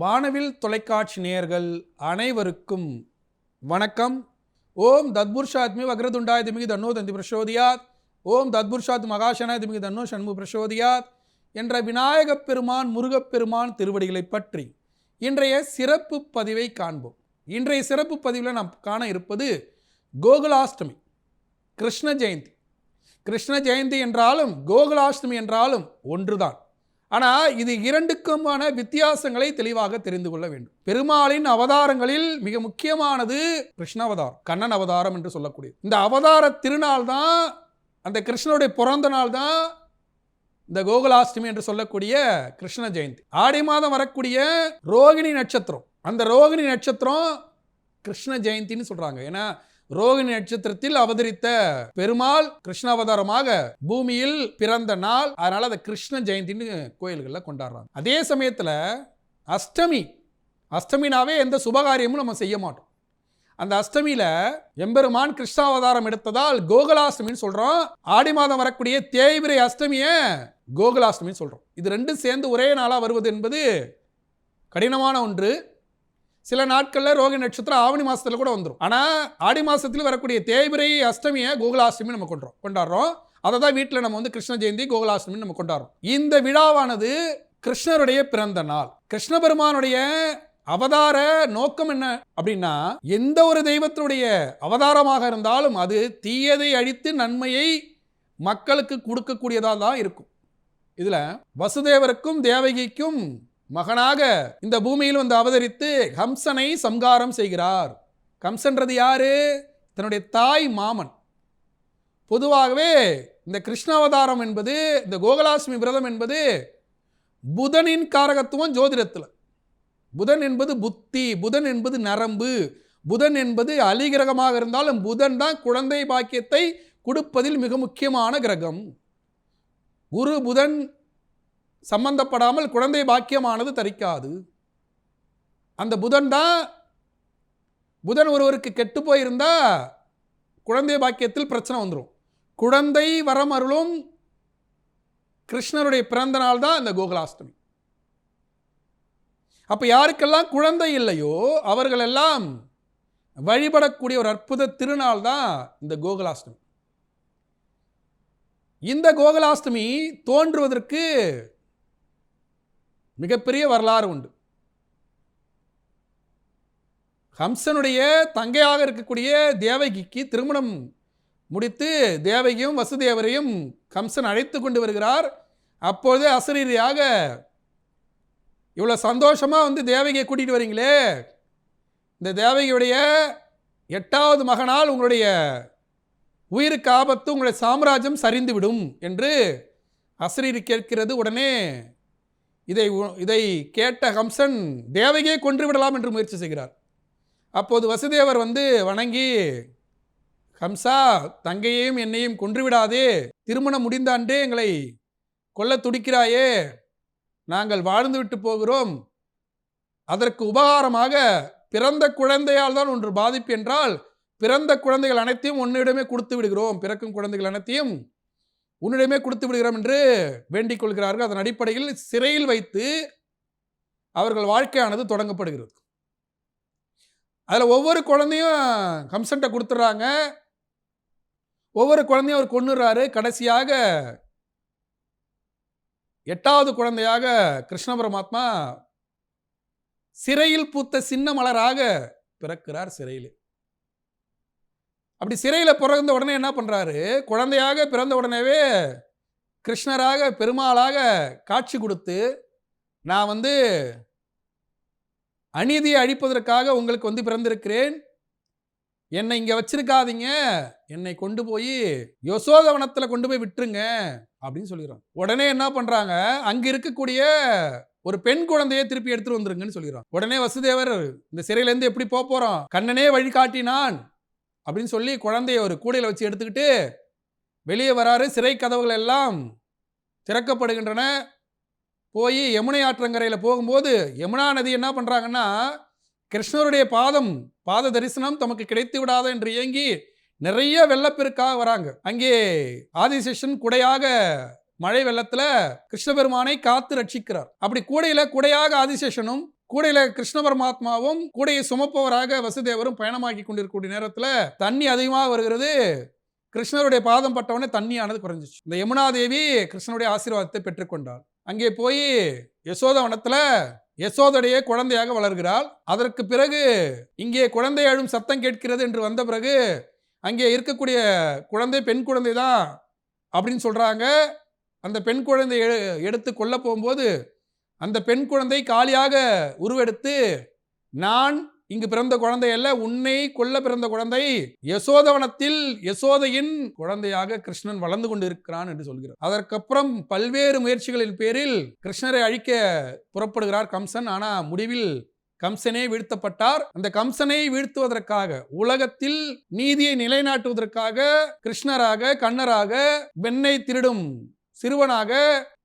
வானவில் தொலைக்காட்சி நேயர்கள் அனைவருக்கும் வணக்கம். ஓம் தத்புருஷாத்மி வக்ரதுண்டாய திமிகி தன்னோ தந்தி பிரசோதியாத். ஓம் தத்புர்ஷாத் மகாசனாய திமிகி தன்னோ சண்மு பிரசோதியாத் என்ற விநாயகப் பெருமான் முருகப்பெருமான் திருவடிகளை பற்றி இன்றைய சிறப்பு பதிவை காண்போம். இன்றைய சிறப்பு பதிவில் நாம் காண இருப்பது கோகுலாஷ்டமி கிருஷ்ண ஜெயந்தி. கிருஷ்ண ஜெயந்தி என்றாலும் கோகுலாஷ்டமி என்றாலும் ஒன்றுதான். ஆனால் இது இரண்டுக்குமான வித்தியாசங்களை தெளிவாக தெரிந்து கொள்ள வேண்டும். பெருமாளின் அவதாரங்களில் மிக முக்கியமானது கிருஷ்ண அவதாரம் கண்ணன் அவதாரம் என்று சொல்லக்கூடியது. இந்த அவதார திருநாள் தான் அந்த கிருஷ்ணனுடைய பிறந்த நாள் தான் இந்த கோகுலாஷ்டமி என்று சொல்லக்கூடிய கிருஷ்ண ஜெயந்தி. ஆடி மாதம் வரக்கூடிய ரோகிணி நட்சத்திரம் அந்த ரோகிணி நட்சத்திரம் கிருஷ்ண ஜெயந்தின்னு சொல்கிறாங்க ஏன்னா ரோகிணி நட்சத்திரத்தில் அவதரித்த பெருமாள் கிருஷ்ண அவதாரமாக பூமியில் பிறந்த நாள். அதனால அதை கிருஷ்ண ஜெயந்தின்னு கோயில்களில் கொண்டாடுறாங்க. அதே சமயத்தில் அஷ்டமி அஷ்டமினாவே எந்த சுபகாரியமும் நம்ம செய்ய மாட்டோம். அந்த அஷ்டமியில் எம்பெருமான் கிருஷ்ணாவதாரம் எடுத்ததால் கோகுலாஷ்டமின்னு சொல்கிறோம் ஆடி மாதம் வரக்கூடிய தேய்பிரை அஷ்டமியை கோகுலாஷ்டமின்னு சொல்கிறோம் இது ரெண்டும் சேர்ந்து ஒரே நாளாக வருவது என்பது கடினமான ஒன்று. சில நாட்களில் ரோகி நட்சத்திரம் ஆவணி மாதத்தில் கூட வந்துடும் ஆனால் ஆடி மாதத்தில் வரக்கூடிய தேய்பிரை அஷ்டமியை கோகுலாஷ்டமி நம்ம கொண்டோம் கொண்டாடுறோம். அதை தான் வீட்டில் நம்ம வந்து கிருஷ்ண ஜெயந்தி கோகுலாஷ்டமி நம்ம கொண்டாடுறோம். இந்த விழாவானது கிருஷ்ணருடைய பிறந்த நாள். கிருஷ்ண பெருமானுடைய அவதார நோக்கம் என்ன அப்படின்னா எந்த ஒரு தெய்வத்தினுடைய அவதாரமாக இருந்தாலும் அது தீயதை அழித்து நன்மையை மக்களுக்கு கொடுக்கக்கூடியதாக தான் இருக்கும். இதில் வசுதேவருக்கும் தேவகிக்கும் மகனாக இந்த பூமியில் வந்து அவதரித்து ஹம்சனை சம்காரம் செய்கிறார். கம்சன்றது யாரு? தன்னுடைய தாய் மாமன். பொதுவாகவே இந்த கிருஷ்ணாவதாரம் என்பது இந்த கோகுலாஷ்மி விரதம் என்பது புதனின் காரகத்துவம் ஜோதிடத்தில். புதன் என்பது புத்தி புதன் என்பது நரம்பு புதன் என்பது அலிகிரகமாக இருந்தாலும் புதன் தான் குழந்தை பாக்கியத்தை கொடுப்பதில் மிக முக்கியமான கிரகம். குரு புதன் சம்பந்தப்படாமல் குழந்தை பாக்கியமானது தரிக்காது. அந்த புதன் தான் புதன் ஒருவருக்கு கெட்டு போயிருந்தா குழந்தை பாக்கியத்தில் பிரச்சனை வந்துடும் குழந்தை வரம் அருளும் கிருஷ்ணருடைய பிறந்த நாள் தான் இந்த கோகுலாஷ்டமி. அப்போ யாருக்கெல்லாம் குழந்தை இல்லையோ அவர்களெல்லாம் வழிபடக்கூடிய ஒரு அற்புத திருநாள் தான் இந்த கோகுலாஷ்டமி. இந்த கோகுலாஷ்டமி தோன்றுவதற்கு மிகப்பெரிய வரலாறு உண்டு. ஹம்சனுடைய தங்கையாக இருக்கக்கூடிய தேவகிக்கு திருமணம் முடித்து தேவகியும் வசுதேவரையும் கம்சன் அழைத்து கொண்டு வருகிறார். அப்பொழுது அசரீரியாக இவ்வளோ சந்தோஷமாக வந்து தேவகியை கூட்டிகிட்டு வரீங்களே. இந்த தேவகியுடைய எட்டாவது மகனால் உங்களுடைய உயிருக்கு ஆபத்து உங்களுடைய சாம்ராஜ்யம் சரிந்துவிடும் என்று அசரீரி கேட்கிறது உடனே. இதை இதை கேட்ட ஹம்சன் தேவகியை கொன்று விடலாம் என்று முயற்சி செய்கிறார். அப்போது வசுதேவர் வந்து வணங்கி ஹம்சா தங்கையையும் என்னையும் கொன்று விடாதே திருமணம் முடிந்த அன்றே எங்களை கொல்ல துடிக்கிறாயே. நாங்கள் வாழ்ந்து விட்டு போகிறோம். அதற்கு உபகாரமாக பிறந்த குழந்தையால் தான் ஒன்று பாதிப்பு என்றால் பிறந்த குழந்தைகள் அனைத்தையும் உன்னிடமே கொடுத்து விடுகிறோம். பிறக்கும் குழந்தைகள் அனைத்தையும் உன்னிடமே கொடுத்து விடுகிறோம் என்று வேண்டிக் கொள்கிறார்கள். அதன் அடிப்படையில் சிறையில் வைத்து அவர்கள் வாழ்க்கையானது தொடங்கப்படுகிறது. அதில் ஒவ்வொரு குழந்தையும் கம்சன்ட்டை கொடுத்துட்றாங்க ஒவ்வொரு குழந்தையும் அவர் கொண்டுறாரு கடைசியாக எட்டாவது குழந்தையாக கிருஷ்ண பரமாத்மா சிறையில் பூத்த சின்ன மலராக பிறக்கிறார் சிறையில். அப்படி சிறையில் பிறந்த உடனே என்ன பண்ணுறாரு குழந்தையாக பிறந்த உடனேவே கிருஷ்ணராக பெருமாளாக காட்சி கொடுத்து நான் வந்து அநீதியை அழிப்பதற்காக உங்களுக்கு வந்து பிறந்திருக்கிறேன். என்னை இங்கே வச்சிருக்காதீங்க. என்னை கொண்டு போய் யசோதவனத்தில் கொண்டு போய் விட்டுருங்க அப்படின்னு சொல்லிடுறான் உடனே என்ன பண்ணுறாங்க அங்கே இருக்கக்கூடிய ஒரு பெண் குழந்தையை திருப்பி எடுத்துட்டு வந்துருங்கன்னு சொல்லிடுறான் உடனே வசுதேவர் இந்த சிறையிலேருந்து எப்படி போக போகிறோம் கண்ணனே வழிகாட்டினான் அப்படின்னு சொல்லி குழந்தைய ஒரு கூடையில் வச்சு எடுத்துக்கிட்டு வெளியே வராரு. சிறை கதவுகள் எல்லாம் திறக்கப்படுகின்றன. போய் யமுனை ஆற்றங்கரையில் போகும்போது யமுனா நதி என்ன பண்ணுறாங்கன்னா கிருஷ்ணருடைய பாதம் பாத தரிசனம் தமக்கு கிடைத்து விடாத என்று இயங்கி நிறைய வெள்ளப்பெருக்காக வராங்க. அங்கே ஆதிசேஷன் குடையாக மழை வெள்ளத்தில் கிருஷ்ண பெருமானை காத்து ரட்சிக்கிறார். அப்படி கூடையில் குடையாக ஆதிசேஷனும் கூடையில கிருஷ்ண பரமாத்மாவும் கூடையை சுமப்பவராக வசுதேவரும் பயணமாக்கி கொண்டிருக்கக்கூடிய நேரத்தில் தண்ணி அதிகமாக வருகிறது. கிருஷ்ணருடைய பாதம் பட்டவொடனே தண்ணியானது குறைஞ்சிச்சு. இந்த யமுனா தேவி கிருஷ்ணனுடைய ஆசீர்வாதத்தை பெற்றுக்கொண்டாள் அங்கே போய் யசோத வனத்தில் யசோதடைய குழந்தையாக வளர்கிறாள். அதற்கு பிறகு இங்கே குழந்தை அழும் சத்தம் கேட்கிறது என்று வந்த பிறகு அங்கே இருக்கக்கூடிய குழந்தை பெண் குழந்தை தான் அப்படின்னு சொல்கிறாங்க அந்த பெண் குழந்தை எ- எடுத்து கொல்ல போகும்போது அந்த பெண் குழந்தை காலியாக உருவெடுத்து நான் இங்கு பிறந்த குழந்தை அல்ல உன்னை கொல்ல பிறந்த குழந்தை யசோதவனத்தில் யசோதையின் குழந்தையாக கிருஷ்ணன் வளர்ந்து கொண்டிருக்கிறான் என்று சொல்கிறார். அதற்கப்புறம் பல்வேறு முயற்சிகளின் பேரில் கிருஷ்ணரை அழிக்க புறப்படுகிறார் கம்சன். ஆனால் முடிவில் கம்சனே வீழ்த்தப்பட்டார். அந்த கம்சனை வீழ்த்துவதற்காக உலகத்தில் நீதியை நிலைநாட்டுவதற்காக கிருஷ்ணராக கண்ணராக வெண்ணை திருடும் சிறுவனாக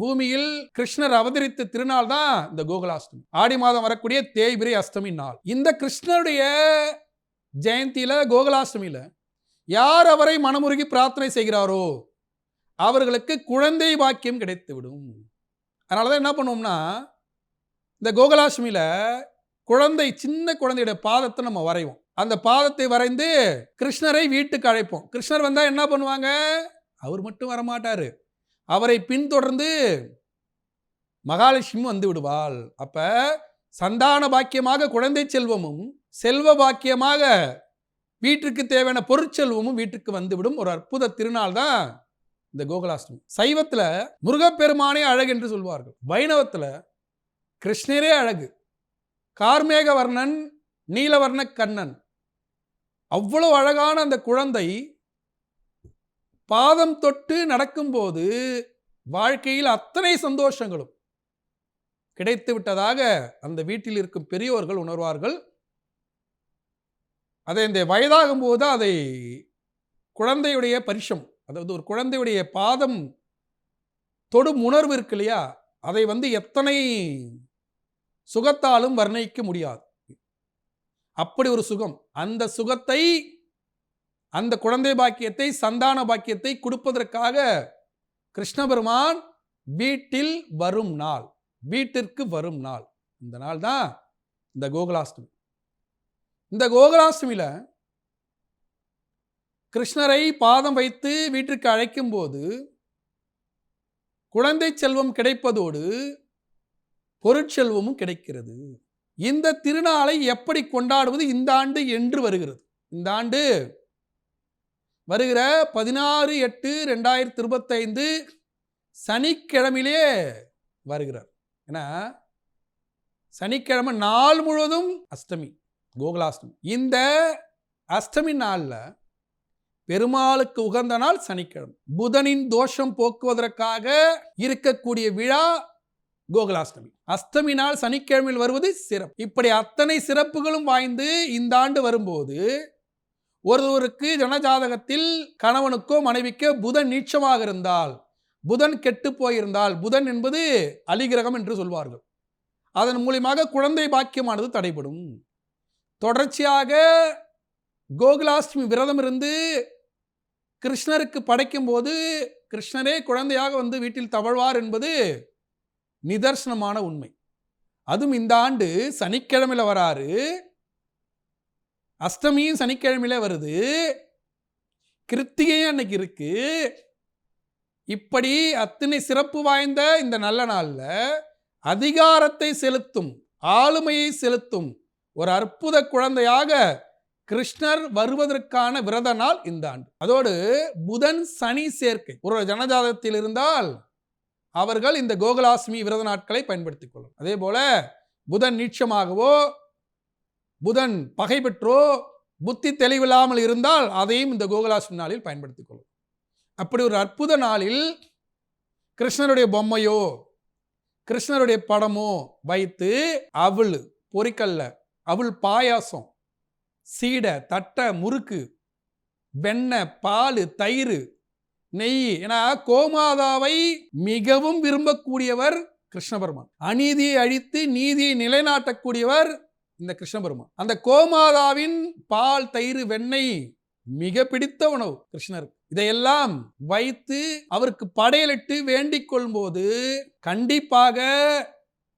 பூமியில் கிருஷ்ணர் அவதரித்த திருநாள் தான் இந்த கோகுலாஷ்டமி. ஆடி மாதம் வரக்கூடிய தேய்பிரை அஷ்டமி நாள். இந்த கிருஷ்ணருடைய ஜெயந்தியில கோகுலாஷ்டமியில யார் அவரை மனமுருகி பிரார்த்தனை செய்கிறாரோ அவர்களுக்கு குழந்தை பாக்கியம் கிடைத்துவிடும். அதனால தான் என்ன பண்ணுவோம்னா இந்த கோகுலாஷ்டமியில குழந்தை சின்ன குழந்தையோட பாதத்தை நம்ம வரைவோம். அந்த பாதத்தை வரைந்து கிருஷ்ணரை வீட்டுக்கு அழைப்போம். கிருஷ்ணர் வந்தால் என்ன பண்ணுவாங்க? அவர் மட்டும் வரமாட்டார். அவரை பின்தொடர்ந்து மகாலட்சுமி வந்து விடுவாள். அப்போ சந்தான பாக்கியமாக குழந்தை செல்வமும் செல்வ பாக்கியமாக வீட்டிற்கு தேவையான பொருட்செல்வமும் வீட்டுக்கு வந்துவிடும் ஒரு அற்புத திருநாள் தான் இந்த கோகுலாஷ்டமி. சைவத்தில் முருகப்பெருமானே அழகு என்று சொல்வார்கள். வைணவத்தில் கிருஷ்ணரே அழகு கார்மேக வர்ணன் நீலவர்ண கண்ணன். அவ்வளோ அழகான அந்த குழந்தை பாதம் தொட்டு நடக்கும்போது வாழ்க்கையில் அத்தனை சந்தோஷங்களும் கிடைத்து விட்டதாக அந்த வீட்டில் இருக்கும் பெரியோர்கள் உணர்வார்கள். அதை இந்த வயதாகும் போது அதை குழந்தையுடைய பரிசம் அதாவது ஒரு குழந்தையுடைய பாதம் தொடும் உணர்வு இருக்கு இல்லையா? அதை வந்து எத்தனை சுகத்தாலும் வர்ணிக்க முடியாது. அப்படி ஒரு சுகம் அந்த சுகத்தை அந்த குழந்தை பாக்கியத்தை சந்தான பாக்கியத்தை கொடுப்பதற்காக கிருஷ்ண பெருமான் வீட்டில் வரும் நாள் வீட்டிற்கு வரும் நாள். இந்த நாள் தான் இந்த கோகுலாஷ்டமி. இந்த கோகுலாஷ்டமியில் கிருஷ்ணரை பாதம் வைத்து வீட்டிற்கு அழைக்கும் போது குழந்தை செல்வம் கிடைப்பதோடு பொருட்செல்வமும் கிடைக்கிறது. இந்த திருநாளை எப்படி கொண்டாடுவது இந்த ஆண்டு என்று வருகிறது. இந்த ஆண்டு வருகிற பதினாறு எட்டு ரெண்டாயிரத்தி இருபத்தைந்து சனிக்கிழமையிலே வருகிறார். ஏன்னா சனிக்கிழமை நாள் முழுவதும் அஷ்டமி கோகுலாஷ்டமி. இந்த அஷ்டமி நாளில் பெருமாளுக்கு உகந்த நாள் சனிக்கிழமை. புதனின் தோஷம் போக்குவதற்காக இருக்கக்கூடிய விழா கோகுலாஷ்டமி. அஷ்டமி நாள் சனிக்கிழமையில் வருவது சிறப்பு. இப்படி அத்தனை சிறப்புகளும் வாய்ந்து இந்த ஆண்டு வரும்போது ஒருவருக்கு ஜனஜாதகத்தில் கணவனுக்கோ மனைவிக்கோ புதன் நீச்சமாக இருந்தால் புதன் கெட்டு போயிருந்தால் புதன் என்பது அலிகிரகம் என்று சொல்வார்கள். அதன் மூலியமாக குழந்தை பாக்கியமானது தடைபடும். தொடர்ச்சியாக கோகுலாஷ்டமி விரதம் இருந்து கிருஷ்ணருக்கு படைக்கும் போது கிருஷ்ணரே குழந்தையாக வந்து வீட்டில் தவழ்வார் என்பது நிதர்சனமான உண்மை. அதுவும் இந்த ஆண்டு சனிக்கிழமையில் வராரு. அஷ்டமியும் சனிக்கிழமையில வருது. கிருத்திகையும் அன்னைக்கு இருக்கு. இப்படி அத்தனை சிறப்பு வாய்ந்த இந்த நல்ல நாளில் அதிகாரத்தை செலுத்தும் ஆளுமையை செலுத்தும் ஒரு அற்புத குழந்தையாக கிருஷ்ணர் வருவதற்கான விரத நாள் இந்த ஆண்டு. அதோடு புதன் சனி சேர்க்கை. ஒரு ஜனஜாதத்தில் இருந்தால் அவர்கள் இந்த கோகுலாஷ்டமி விரத நாட்களை பயன்படுத்திக் கொள்ளும் அதே போல புதன் நீட்சமாகவோ புதன் பகை பெற்றோ புத்தி தெளிவில்லாமல் இருந்தால் அதையும் இந்த கோகுலாஷ்டமி நாளில் பயன்படுத்திக் கொள்ளும். அப்படி ஒரு அற்புத நாளில் கிருஷ்ணருடைய பொம்மையோ கிருஷ்ணருடைய படமோ வைத்து அவள் பொறிக்கல்ல அவள் பாயாசம் சீடை தட்டை முறுக்கு வெண்ணெய் பால் தயிர் நெய் ஏன்னா கோமாதாவை மிகவும் விரும்பக்கூடியவர் கிருஷ்ணபெருமான். அநீதியை அழித்து நீதியை நிலைநாட்டக்கூடியவர் இந்த கிருஷ்ணபெருமான். அந்த கோமாதாவின் பால் தயிர் வெண்ணெய் மிக பிடித்த உணவு. கிருஷ்ணர் இதையெல்லாம் வைத்து அவருக்கு படையலிட்டு வேண்டிக் கொள்ளும்போது கண்டிப்பாக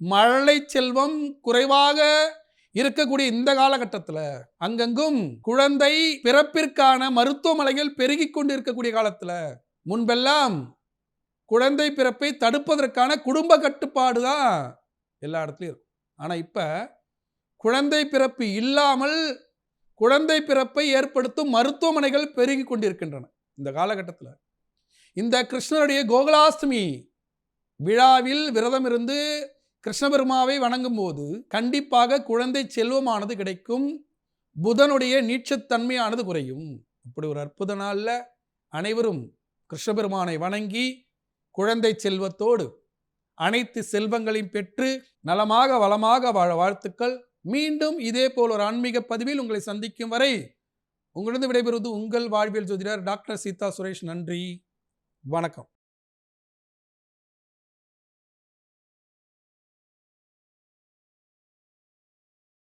மழலை செல்வம் குறைவாக இருக்கக்கூடிய இந்த காலகட்டத்தில் அங்கங்கும் குழந்தை பிறப்பிற்கான மருத்துவமனைகள் பெருகி கொண்டு இருக்கக்கூடிய காலத்தில் முன்பெல்லாம் குழந்தை பிறப்பை தடுப்பதற்கான குடும்ப கட்டுப்பாடு தான் எல்லா இடத்துலையும் இருக்கும். ஆனால் இப்போ குழந்தை பிறப்பு இல்லாமல் குழந்தை பிறப்பை ஏற்படுத்தும் மருத்துவமனைகள் பெருகி கொண்டிருக்கின்றன இந்த காலகட்டத்தில். இந்த கிருஷ்ணருடைய கோகுலாஷ்டமி விழாவில் விரதம் இருந்து கிருஷ்ண பெருமாவை வணங்கும் போது கண்டிப்பாக குழந்தை செல்வமானது கிடைக்கும். புதனுடைய நீட்சத்தன்மையானது குறையும். இப்படி ஒரு அற்புத நாளில் அனைவரும் கிருஷ்ண பெருமானை வணங்கி குழந்தை செல்வத்தோடு அனைத்து செல்வங்களையும் பெற்று நலமாக வளமாக வாழ வாழ்த்துக்கள். மீண்டும் இதே போல் ஒரு ஆன்மீக பதிவில் உங்களை சந்திக்கும் வரை உங்களிடம் விடைபெறுவது உங்கள் வாழ்வியல் ஜோதிடர் டாக்டர் சீதா சுரேஷ். நன்றி. வணக்கம்.